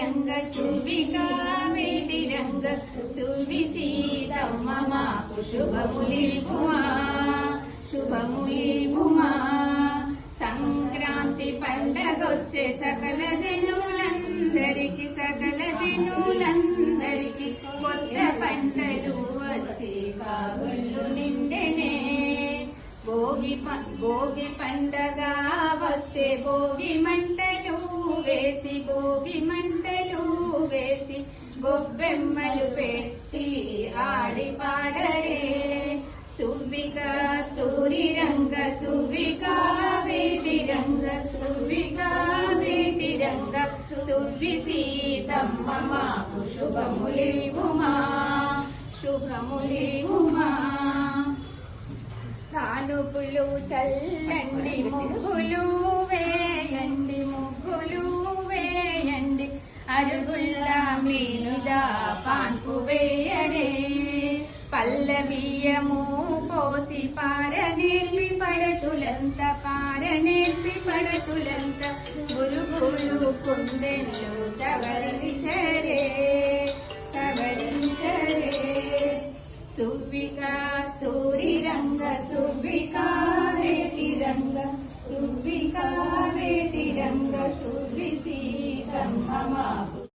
రంగ సువిక వేటి రంగ సువి సీతమ్మ మాకు శుభములిపుమా శుభములిపుమా సంక్రాంతి పండగొచ్చే సకల జనులందరికి సకల జనులందరికి కొత్త పంటలు వచ్చి కాగుళ్ళు నిండెనే. భోగి ప- భోగి పండగ వచ్చే భోగి మంటలు వేసి భోగి మంటలు వేసి గొబ్బెమ్మలు పెట్టి ఆడి పాడరే. సువ్విక స్తూరి రంగ సువ్విక వేటి రంగ సువ్విక వేటి రంగ. సువ్వి సీతమ్మ మాకు శుభములివుమా శుభములివుమా. సానుపులు చల్లండి ముగ్గులు అరుగుళ్ళ మీనుదా పాన్పు వేయనే పల్లబియ్యము పోసి పారనేర్పి పడతులంత పారనేర్పి పడతులంత గురుగులు కుందెళ్ళు సవరించరే సవరించరే. సువ్విక స్తూరి రంగ సువ్వికా mamazo